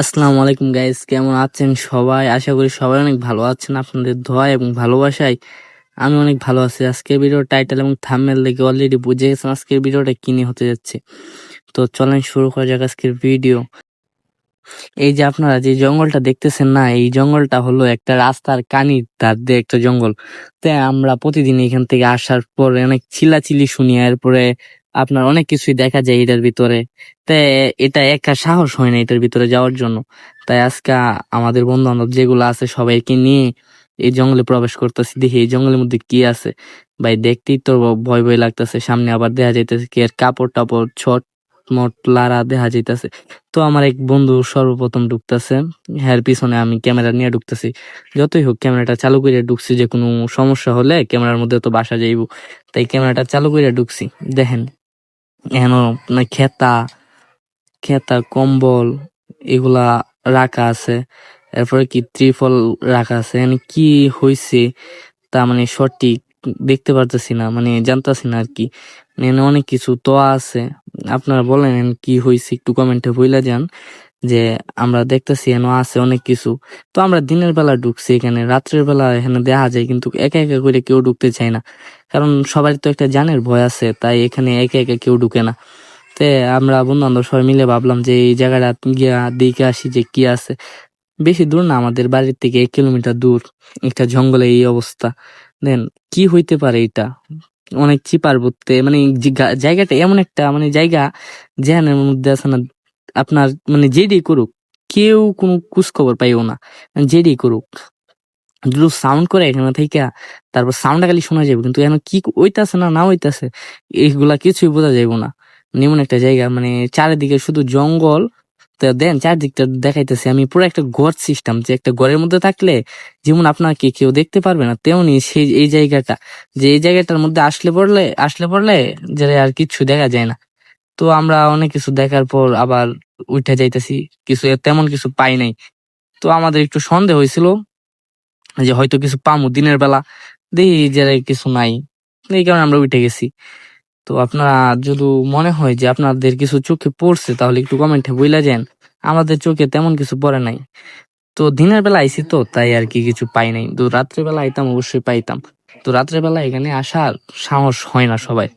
আসসালামু আলাইকুম গাইস কেমন আছেন সবাই? আশা করি সবাই অনেক ভালো আছেন। আপনাদের দোয়া এবং ভালোবাসায় আমি অনেক ভালো আছি। আজকের ভিডিওর টাইটেল এবং থাম্বনেল দেখে অলরেডি বুঝে গেছেন আজকের ভিডিওটা কি নিয়ে হতে যাচ্ছে। তো চলেন শুরু করা যাক আজকের ভিডিও এই যে আপনারা যে জঙ্গলটা দেখতেছেন না, এই জঙ্গলটা হলো একটা রাস্তার কানির ধার দিয়ে একটা জঙ্গল। তাই আমরা প্রতিদিন এখান থেকে আসার পরে অনেক চিল্লাচিল্লি শুনি, এরপরে আপনার অনেক কিছুই দেখা যায় এটার ভিতরে। তাই এটা একা সাহস হয় না এটার ভিতরে যাওয়ার জন্য। তাই আজকে আমাদের বন্ধু বান্ধব যেগুলো আছে সবাইকে নিয়ে এই জঙ্গলে প্রবেশ করতেছি। দেখি এই জঙ্গলের মধ্যে কি আছে। ভাই, দেখতেই তো ভয় ভয় লাগতেছে। সামনে আবার দেখা যাইতেছে কি এর কাপড় টাপড় ছট মোট, লারা দেখা যাইতেছে। তো আমার এক বন্ধু সর্বপ্রথম ঢুকতেছে। হ্যার পিছনে আমি ক্যামেরা নিয়ে ঢুকতেছি। যতই হোক, ক্যামেরাটা চালু করে ঢুকছি। যে কোনো সমস্যা হলে ক্যামেরার মধ্যে তো বাসা যাইব। তাই ক্যামেরাটা চালু করে ঢুকছি। দেখেন এন খেতা খেতা, কম্বল এগুলা রাখা আছে। এরপরে কি ত্রিফল রাখা আছে। এখানে কি হয়েছে তা মানে সঠিক দেখতে পারতেছি না মানে জানতেছি না আর কি মানে অনেক কিছু তো আছে। আপনারা বলেন কি হয়েছে একটু কমেন্টে বইলা যান। যে আমরা দেখতেছি এন আছে অনেক কিছু। তো আমরা দিনের বেলা ঢুকছি এখানে, রাত্রের বেলা এখানে দেখা যায় কিন্তু একা একা করে কেউ ঢুকতে চায় না। কারণ সবার তো একটা জানের ভয় আছে, তাই এখানে একা একা কেউ ঢুকে না। তে আমরা বন্ধু বান্ধব সবাই মিলে ভাবলাম যে এই জায়গাটা গিয়া দিকে আসি যে কি আছে। বেশি দূর না, আমাদের বাড়ির থেকে এক কিলোমিটার দূর একটা জঙ্গলে এই অবস্থা। দেন কি হইতে পারে এটা? অনেক চিপার বুঝতে মানে জায়গাটা এমন একটা মানে জায়গা যেখানের মধ্যে আছে না আপনার মানে যেডি করুক, কেউ কোনো খবর পাইও না। যেডি করুক। দুটো সাউন্ড করে এখানে থেকে তারপর সাউন্ডটা খালি শোনা যাবে কিন্তু এখন কি ওইতাছে না না ওইতাছে এইগুলা কিছুই বোঝা যাবে না। এমন একটা জায়গা মানে চারিদিকে শুধু জঙ্গল। তো দেন চারদিকটা দেখাইতেছে আমি, পুরো একটা ঘর সিস্টেম যে একটা ঘরের মধ্যে থাকলে যেমন আপনাকে কেউ দেখতে পারবে না, তেমনি সেই, এই জায়গাটা। যে এই জায়গাটার মধ্যে আসলে পড়লে আসলে পড়লে যে আর কিছু দেখা যায় না। তো আমরা অনেক কিছু দেখার পর আবার উঠে যাইতেছি। কিছু তেমন কিছু পাই নাই। তো আমাদের একটু সন্দেহ হয়েছিল যে হয়তো কিছু পামু দিনের বেলা। দেখি যে কিছু নাই। এই কারণে আমরা উঠে গেছি। তো আপনারা যদি মনে হয় যে আপনাদের কিছু চোখে পড়ছে, তাহলে একটু কমেন্টে বইলা যান। আমাদের চোখে তেমন কিছু পড়ে নাই। তো দিনের বেলা আইসি তো, তাই আর কি কিছু পাই নাই। তো রাত্রেবেলা আইতাম, অবশ্যই পাইতাম। তো রাত্রেবেলা এখানে আসার সাহস হয় না সবাই।